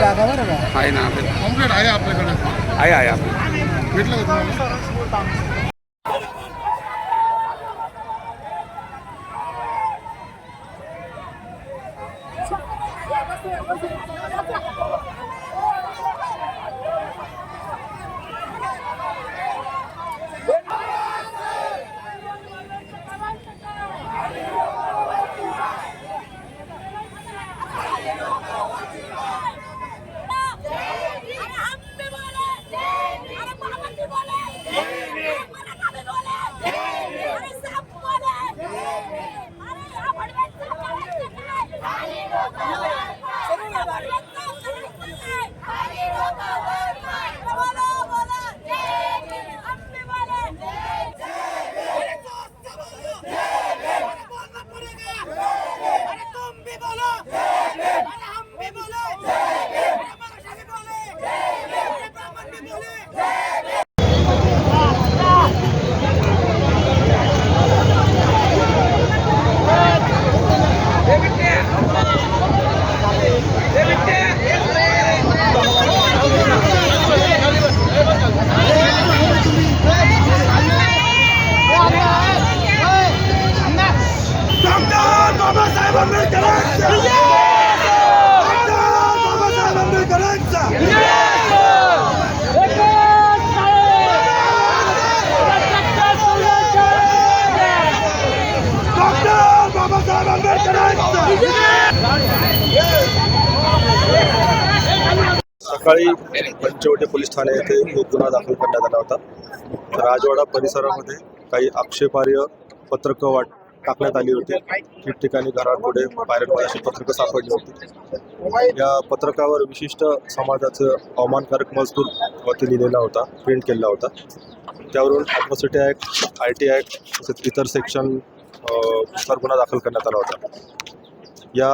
आहे ना आपल्याला कॉम्प्लेट आहे आपल्याकडे आहे आहे आपल्याला भेटलं का तुम्हाला अरे बाबासाहेब आंबेडकरांचा बाबासाहेब आंबेडकरांचा सकाळी पंचवटी पोलीस ठाणे येथे एक गुन्हा दाखल करण्यात आला होता. राजवाडा परिसरामध्ये काही आक्षेपार्ह पत्रकं वाट टाकण्यात आली होती. ठिकठिकाणी घरापुढे पायऱ्यांवर अशी पत्रकं सापडली होती. या पत्रकावर विशिष्ट समाजाचं अवमानकारक मजकूर वरती लिहिलेला होता प्रिंट केलेला होता. त्यावरून atrocity act I T act तसेच इतर सेक्शननुसार गुन्हा दाखल करण्यात आला होता. या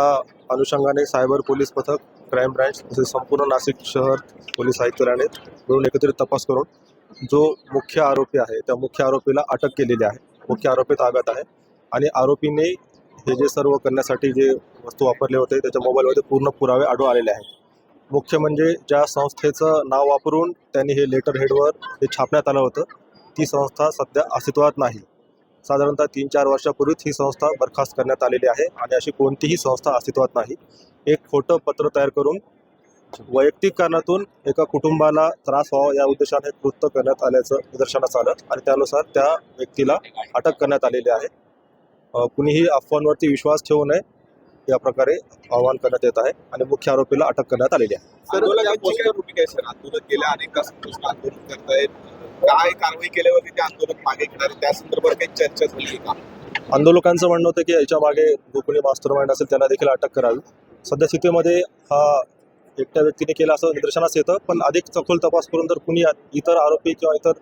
अनुषंगाने सायबर पोलीस पथक क्राईम ब्रँच तसेच संपूर्ण नाशिक शहर पोलीस आयुक्तालयाने मिळून एकत्रित तपास करून जो मुख्य आरोपी आहे त्या मुख्य आरोपीला अटक केलेली आहे. मुख्य आरोपी ताब्यात आहे. आणि आरोपीने हे जे सर्व करण्यासाठी जे वस्तू वापरले होते त्याच्या मोबाईलमध्ये पूर्ण पुरावे आढळून आलेले आहेत. मुख्य म्हणजे ज्या संस्थेचं नाव वापरून त्यांनी हे लेटर हेडवर हे छापण्यात आलं होतं ती संस्था सध्या अस्तित्वात नाही. साधारणतः तीन चार वर्षापूर्वीच ही संस्था बरखास्त करण्यात आलेली आहे आणि अशी कोणतीही संस्था अस्तित्वात नाही. एक खोटं पत्र तयार करून वैयक्तिक कारणातून एका कुटुंबाला त्रास व्हावा या उद्देशाने कृत्य करण्यात आल्याचं निदर्शनास आलं आणि त्यानुसार त्या व्यक्तीला अटक करण्यात आलेली आहे. कुणीही अफवांवरती विश्वास ठेवू नये या प्रकारे आवाहन करण्यात येत आहे आणि मुख्य आरोपीला अटक करण्यात आलेली आहे. आंदोलकांची काय कारवाई केल्यावरती ते आंदोलन मागे घेणार? त्या संदर्भात काही चर्चा झाली का? आंदोलकांचं म्हणणं होतं की याच्या मागे जो कोणी मास्टर माइंड असेल त्याला देखील अटक करावी. सध्या स्थितीमध्ये हा एकट्या व्यक्तीने केला असं निदर्शनास येतं पण अधिक सखोल तपास करून जर कुणी इतर आरोपी किंवा इतर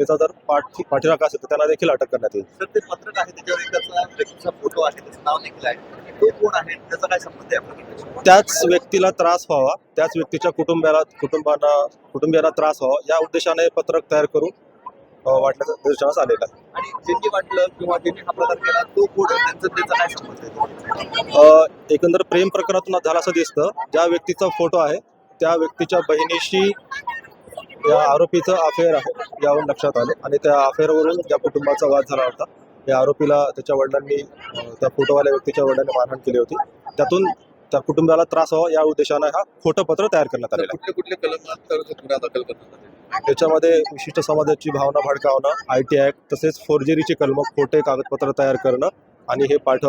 याचा जर पाठ पाठीराख असेल तर त्यांना देखील अटक करण्यात येईल. सर ते पत्रक आहे त्याच्यावर एक त्याचा व्यक्तीचा फोटो आहे त्याचं नाव देखील आहे. तो कोण आहे? त्याचा काय संबंध आहे? त्याच व्यक्तीला त्रास व्हावा. त्याच व्यक्तीच्या कुटुंबाला कुटुंबांना कुटुंबियांना त्रास व्हावा. या उद्देशाने पत्रक तयार करून अ, वाटण्याचं निदर्शनास आलेलं आहे. आणि ज्यांनी वाटलं किंवा ज्यांनी हा प्रकार केला तो कोण आहे? त्यांचा त्याचा काय संबंध आहे? अ, एकंदर प्रेम प्रकरणातून झालं असं दिसतं. ज्या व्यक्तीचा फोटो आहे त्या व्यक्तीच्या बहिणीशी या आरोपीचं अफेअर आहे यावरून लक्षात आले. आणि त्या अफेअरवरून ज्या कुटुंबाचा वाद झाला होता या आरोपीला त्याच्या वडिलांनी त्या फोटोवाल्या व्यक्तीच्या वडिलांनी मारहाण केली होती. त्यातून त्या कुटुंबाला त्रास व्हावा या उद्देशाने हा खोटं पत्र तयार करण्यात आलेलं त्याच्यामध्ये विशिष्ट समाजाची भावना भडकावणं आय टी ॲक्ट तसेच फोर्जरीची कलमं खोटे कागदपत्र तयार करणं आणि हे पाठ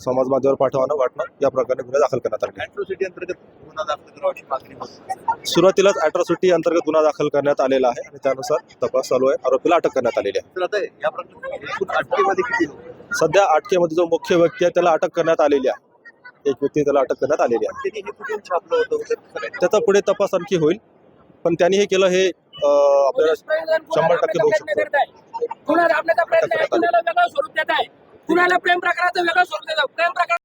समाज माध्यमावर पाठवणं वाटणं? या प्रकारे गुन्हे दाखल करण्यात आले. सुरुवातीलाच अॅट्रॉसिटी अंतर्गत गुन्हा दाखल करण्यात आलेला आहे आणि त्यानुसार तपास चालू आहे. आरोपीला अटक करण्यात आलेली आहे? सध्या अटकेमध्ये जो मुख्य व्यक्ती आहे त्याला अटक करण्यात आलेली आहे. एक व्यक्ती त्याला अटक करण्यात आलेली आहे. काय? त्याचा पुढे तपास आणखी होईल. पण त्यांनी हे केलं हे आपल्याला शंभर टक्के बघू शकतो. कुणाला प्रेम प्रकाराचं वेगळं स्वरूप प्रेम प्रकार